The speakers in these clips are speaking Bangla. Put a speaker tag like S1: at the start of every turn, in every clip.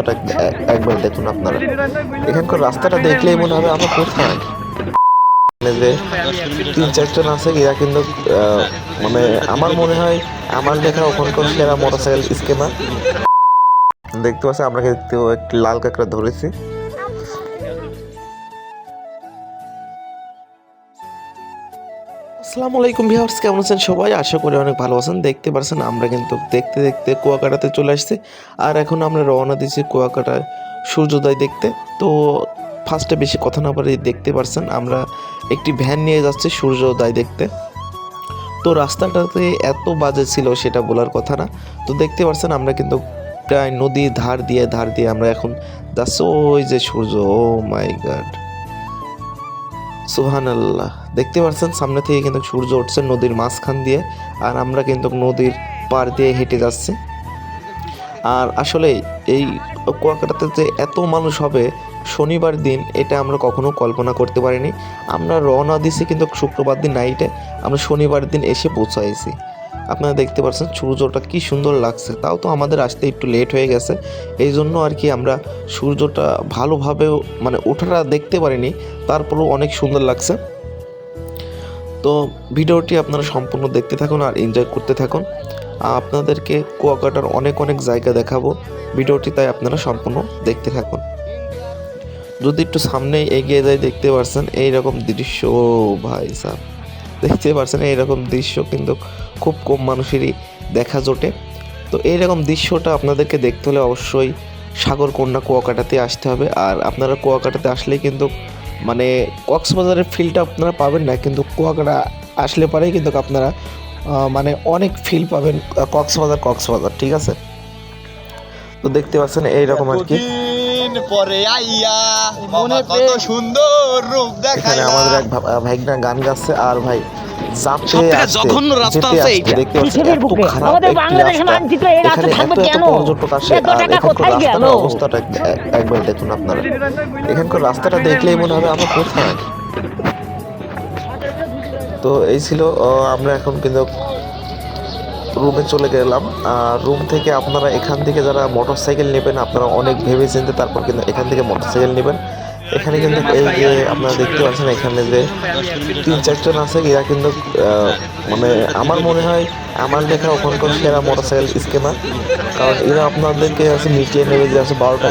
S1: এ- একবার দেখুন আপনারা। এখানকার রাস্তাটা দেখলেই মনে হবে আমরা কোথায়। এখানে যে তিন চারজন আছে, এরা কিন্তু মানে আমার মনে হয় আমার দেখা ওখানকার সেরা মোটরসাইকেল স্কেমার দেখতে পাচ্ছি আমরা কিন্তু একটি লাল কাঁকড়া ধরেছি। আসসালামু আলাইকুম ভিউয়ার্স, কেমন আছেন সবাই? আশা করি অনেক ভালো আছেন। দেখতে পারছেন, আমরা কিন্তু দেখতে দেখতে কুয়াকাটাতে চলে আসছি। আর এখন আমরা রওনা দিচ্ছি কুয়াকাটায় সূর্যোদয় দেখতে। তো ফার্স্টে বেশি কথা না পারি দেখতে পারছেন, আমরা একটি ভ্যান নিয়ে যাচ্ছি সূর্যোদয় দেখতে। তো রাস্তাটাতে এত বাজে ছিল সেটা বলার কথা না। তো দেখতে পারছেন, আমরা কিন্তু প্রায় নদীর ধার দিয়ে ধার দিয়ে আমরা এখন যাচ্ছি। ওই যে সূর্য, ও মাই গড। সুহান আল্লাহ দেখতে পাচ্ছেন সামনে থেকে কিন্তু সূর্য উঠছে নদীর মাঝখান দিয়ে, আর আমরা কিন্তু নদীর পার দিয়ে হেঁটে যাচ্ছি। আর আসলে এই কুয়াকাটাতে যে এত মানুষ হবে, শনিবার দিন এটা আমরা কখনো কল্পনা করতে পারিনি। আমরা রওনা দিছি কিন্তু শুক্রবার দিন নাইটে আমরা শনিবার দিন এসে পৌঁছাইছি। আপনারা দেখতে পাচ্ছেন সূর্যটা কি সুন্দর লাগছে, তাও তো আমাদের আসতে একটু লেট হয়ে গেছে। এই জন্য আর কি আমরা সূর্যটা ভালোভাবে মানে ওঠাটা দেখতে পারিনি, তারপরেও অনেক সুন্দর লাগছে। তো ভিডিওটি আপনারা সম্পূর্ণ দেখতে থাকুন আর এনজয় করতে থাকুন। আপনাদেরকে কুয়াকাটার অনেক অনেক জায়গা দেখাবো। ভিডিওটি তাই আপনারা সম্পূর্ণ দেখতে থাকুন। যদি একটু সামনে এগিয়ে যায় দেখতে পারছেন এইরকম দৃশ্য ভাই সাহ দেখতে পারছেন এইরকম দৃশ্য কিন্তু খুব কম মানুষেরই দেখা জোটে। তো এইরকম দৃশ্যটা আপনাদেরকে দেখতে হলে অবশ্যই সাগরকন্যা কুয়াকাটাতে আসতে হবে। আর আপনারা কুয়াকাটাতে আসলেই কিন্তু মানে কক্সবাজারের ফিলটা আপনারা পাবেন না কিন্তু কুয়াকাটা আসলে পরেই কিন্তু আপনারা আহ, মানে অনেক ফিল পাবেন কক্সবাজার কক্সবাজার ঠিক আছে? তো দেখতে পাচ্ছেন এইরকম আর কি।
S2: পরে আইয়া মনে কত সুন্দর রূপ দেখায়
S1: আমাদের এক ভাইগনা গান গাচ্ছে আর ভাই চাপে
S3: জঘন্য রাস্তা আছে এইটা।
S4: পৃথিবীর বুকে আমাদের বাংলাদেশের
S1: রাস্তা।
S4: এই রাস্তা থাকবে
S1: এত এত
S4: কেন? এত টাকা কোথায় গেল?
S1: অবস্থাটা একবার দেখুন আপনারা এখানকার রাস্তাটা দেখলেই মনে হবে আমরা কোথায় তো এই ছিল আহ, আমরা এখন কিন্তু রুমে চলে গেলাম আর রুম থেকে আপনারা এখান থেকে যারা মোটর সাইকেল নেবেন আপনারা অনেক ভেবে চিনতে তারপর কিন্তু এখান থেকে মোটর সাইকেল নেবেন এখানে কিন্তু এই যে আপনারা দেখতে পাচ্ছেন এখানে যে তিন চারজন আছে এরা কিন্তু মানে আমার মনে হয় আমার দেখা ওখানকার সেরা মোটর সাইকেল স্কেমার কারণ এরা আপনাদেরকে আছে মিটিয়ে নেবে যে আছে বারোটা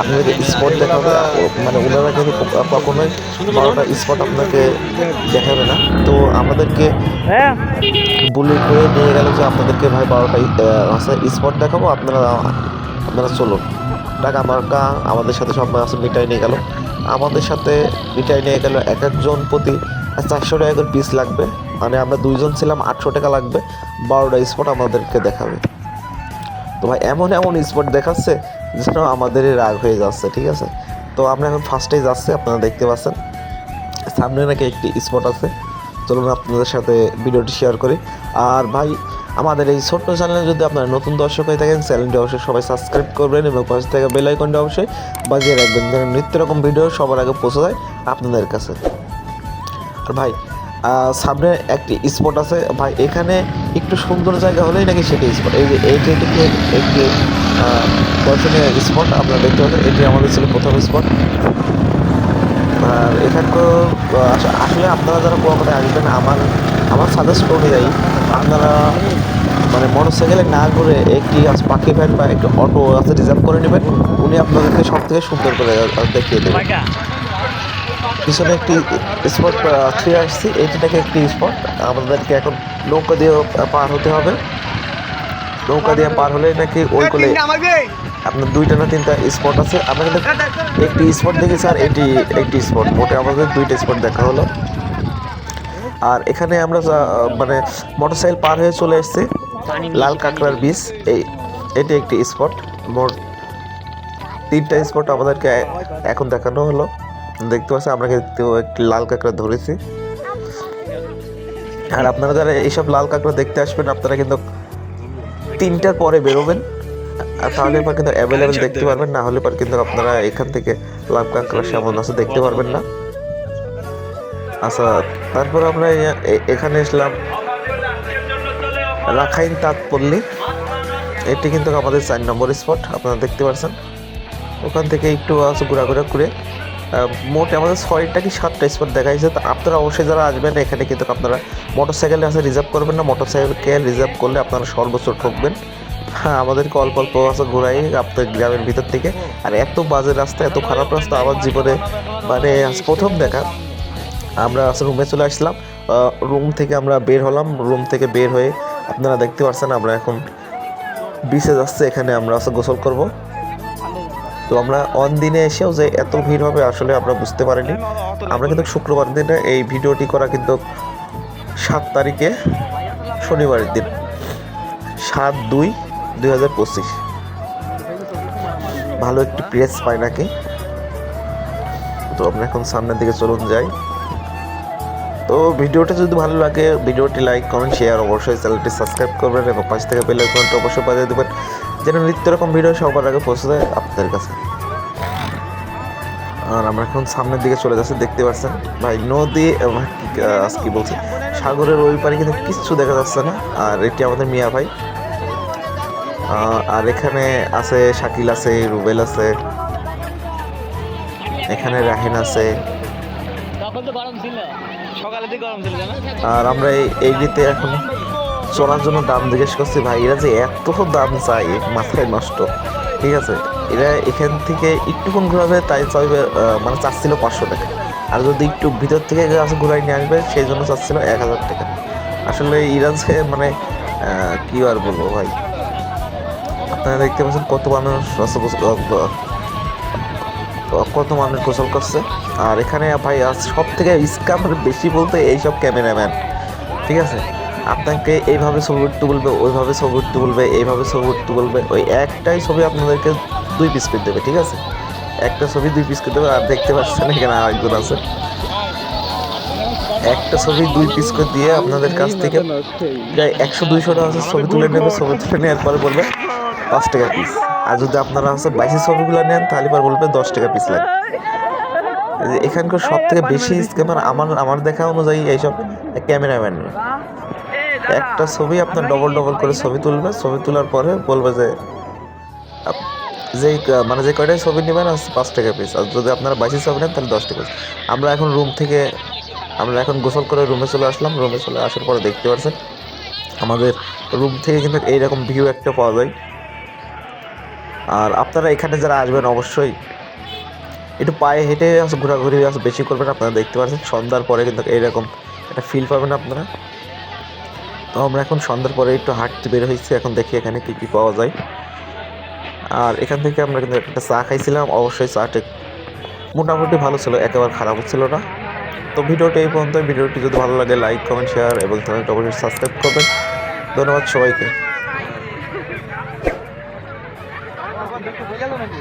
S1: আপনাদেরকে স্পট দেখাবে মানে ওনারা কিন্তু কখনোই বারোটা স্পট আপনাকে দেখাবে না। তো আমাদেরকে
S4: হ্যাঁ।
S1: বুলেট করে নিয়ে গেল যে আপনাদেরকে ভাই বারোটা আছে স্পট দেখাবো আপনারা আপনারা চলুন টাকা মার্কা আমাদের সাথে সব আছে মিটাই নিয়ে গেল। আমাদের সাথে মিটাই নিয়ে গেল এক একজন প্রতি চারশো টাকা করে পিস লাগবে। মানে আমরা দুইজন ছিলাম, আটশো টাকা লাগবে। বারোটা স্পট আমাদেরকে দেখাবে। তো ভাই, এমন এমন স্পট দেখাচ্ছে যেন আমাদেরই রাগ হয়ে যাচ্ছে, ঠিক আছে? তো আমরা এখন ফার্স্টেই যাচ্ছি, আপনারা দেখতে পাচ্ছেন। সামনে নাকি একটি স্পট আছে। চলুন আপনাদের সাথে ভিডিওটি শেয়ার করি। আর ভাই আমাদের এই ছোট্ট চ্যানেলে যদি আপনারা নতুন দর্শক হয়ে থাকেন চ্যানেলটি অবশ্যই সবাই সাবস্ক্রাইব করবেন এবং পাশে থেকে বেল অবশ্যই বাজিয়ে রাখবেন যেন নিত্য রকম ভিডিও সবার আগে পৌঁছে যায় আপনাদের কাছে। আর ভাই সামনে একটি স্পট আছে। ভাই, এখানে একটু সুন্দর জায়গা হলেই নাকি সেটি স্পট এই যে এইটি একটি দর্শনীয় স্পট আপনারা দেখতে পাচ্ছেন? এটি আমাদের ছিল প্রথম স্পট আর এখানকার আসলে আপনারা যারা কুয়াকাটায় আসবেন, আমার আমার সাজেস্ট অনুযায়ী আপনারা মানে মোটর সাইকেলে না করে একটি আজ পাখি ভ্যান বা একটি অটো আছে রিজার্ভ করে নেবেন উনি আপনাদেরকে সব থেকে সুন্দর করে দেখিয়ে দেবেন পিছনে একটি স্পট থ্রি আসছি এইটাকে একটি স্পট আমাদেরকে এখন নৌকা দিয়ে পার হতে হবে। নৌকা দিয়ে পার হলে নাকি ওই কোলে আপনার দুইটা না তিনটা স্পট আছে। আমরা কিন্তু একটি স্পট দেখেছি আর এটি একটি স্পট মোটে আমাদের দুইটা স্পট দেখা হলো। আর এখানে আমরা মানে মোটরসাইকেল পার হয়ে চলে এসেছি। লাল কাঁকড়ার বীজ, এই, এটি একটি স্পট। মোট তিনটা স্পট আমাদেরকে এখন দেখানো হলো। দেখতে পাচ্ছি আমরা একটি লাল কাঁকড়া ধরেছি। আর আপনারা যারা এইসব লাল কাঁকড়া দেখতে আসবেন, আপনারা কিন্তু তিনটার পরে বেরোবেন। আর তাহলে পর কিন্তু অ্যাভেলেবেল দেখতে পারবেন, না হলে পর কিন্তু আপনারা এখান থেকে লাল কাঁকড়া সেমন আছে দেখতে পারবেন না। আচ্ছা তারপর আমরা এখানে এসলাম রাখাইন তাঁতপল্লী। এটি কিন্তু আমাদের চার নম্বর স্পট, আপনারা দেখতে পাচ্ছেন ওখান থেকে একটু ঘোরাঘুরা করে। মোট আমাদের ছয়টা কি সাতটা স্পট দেখাইছে? তো আপনারা অবশ্যই যারা আসবেন, এখানে কিন্তু আপনারা মোটর সাইকেলে আছে, রিজার্ভ করবেন না। মোটর সাইকেল রিজার্ভ করলে আপনারা সর্বোচ্চ ঠকবেন। হ্যাঁ আমাদেরকে অল্প অল্প আছে ঘোরাই আপনার গ্রামের ভিতর থেকে। আর এত বাজে রাস্তা, এত খারাপ রাস্তা আমার জীবনে মানে প্রথম দেখা। আমরা রুমে চলে আসলাম। রুম থেকে আমরা বের হলাম। রুম থেকে বের হয়ে আপনারা দেখতে পাচ্ছেন আমরা এখন বিচে যাচ্ছে, এখানে আমরা গোসল করব। তো আমরা অন দিনে এসেও যে এত ভিড় হবে, আসলে আমরা বুঝতে পারিনি। আমরা কিন্তু শুক্রবার দিনে এই ভিডিওটি করা কিন্তু সাত তারিখে শনিবারের দিন, সাত দুই দুই হাজার পঁচিশ। ভালো একটি প্রেস পাই নাকি? তো আমরা এখন সামনের দিকে চলুন যাই। তো ভিডিওটা যদি ভালো লাগে, ভিডিওটি লাইক কমেন্ট শেয়ার অবশ্যই চ্যানেলটি সাবস্ক্রাইব করবেন এবং পাশ থেকে বেল আইকনটা অবশ্যই বাজিয়ে দেবেন, যেন নিত্য রকম ভিডিও সবার আগে পৌঁছে যায় আপনাদের কাছে। আর আমরা এখন সামনের দিকে চলে যাচ্ছি, দেখতে পাচ্ছেন ভাই নদী এবং কি বলছি, সাগরের ওই পারে কিন্তু কিচ্ছু দেখা যাচ্ছে না, আর এটি আমাদের মিয়া ভাই। আর এখানে আছে শাকিল আছে, রুবেল আছে, এখানে রাহিন আছে।
S3: তখন তো গরম ছিল।
S1: আর আমরা এই দিতে এখন চলার জন্য দাম জিজ্ঞেস করছি ভাই এরা যে এত দাম চাই, মাথায় নষ্ট। ঠিক আছে? এরা এখান থেকে একটুক্ষণ ঘোরাবে, তাই চাইবে মানে চাচ্ছিল পাঁচশো টাকা। আর যদি একটু ভিতর থেকে গাছ ঘুরাই নিয়ে আসবে, সেই জন্য চাচ্ছিল এক হাজার টাকা। আসলে এরা যে মানে কি আর বলব ভাই? আপনারা দেখতে পাচ্ছেন কত মানুষ কত মানুষ গোসল করছে? আর এখানে ভাই সব থেকে স্ক্যাম বেশি বলতে এইসব ক্যামেরাম্যান ঠিক আছে? আপনাকে এইভাবে ছবি উঠতে বলবে, ওইভাবে ছবি উঠতে বলবে, এইভাবে ছবি উঠতে বলবে। ওই একটাই ছবি আপনাদেরকে দুই পিস করে দেবে, ঠিক আছে? একটা ছবি দুই পিস করে দেবে, আর দেখতে পাচ্ছেন এখানে আরেকজন আছে। একটা ছবি দুই পিস করে দিয়ে আপনাদের কাছ থেকে প্রায় একশো দুইশো টাকা ছবি তুলে নেবে, ছবি তুলে নেওয়ার পরে বলবে পাঁচ টাকা পিস আর যদি আপনারা হচ্ছে বাইশি ছবিগুলো নেন, তাহলে পর বলবে দশ টাকা পিস লাগে এই যে এখানকার সব থেকে বেশি স্ক্যামার আমার আমার দেখা অনুযায়ী এইসব ক্যামেরাম্যান একটা ছবি আপনার ডবল ডবল করে ছবি তুলবে, ছবি তোলার পরে বলবে যে যেই মানে যে কয়টাই ছবি নেবেন পাঁচ টাকা পিস আর যদি আপনারা বাইশি ছবি নেন, তাহলে দশ টাকা। আমরা এখন রুম থেকে, আমরা এখন গোসল করে রুমে চলে আসলাম। রুমে চলে আসার পরে দেখতে পাচ্ছেন আমাদের রুম থেকে কিন্তু এইরকম ভিউ একটা পাওয়া যায়। আর আপনারা এখানে যারা আসবেন অবশ্যই একটু পায়ে হেঁটে আসে, ঘোরাঘুরি আসে, বেশি করবেন, আপনারা দেখতে পাচ্ছেন সন্ধ্যার পরে কিন্তু এইরকম একটা ফিল পাবেন আপনারা। তো আমরা এখন সন্ধ্যার পরে একটু হাঁটতে বের হয়েছি, এখন দেখি এখানে কী কী পাওয়া যায়। আর এখান থেকে আমরা কিন্তু একটা চা খাইছিলাম, অবশ্যই চাটা মোটামুটি ভালো ছিল, একেবারে খারাপ ছিল না। তো ভিডিওটি এই পর্যন্ত, ভিডিওটি যদি ভালো লাগে লাইক কমেন্ট শেয়ার এবং চ্যানেলটা অবশ্যই সাবস্ক্রাইব করবেন। ধন্যবাদ সবাইকে।
S2: দেখতে বোঝালো নাকি?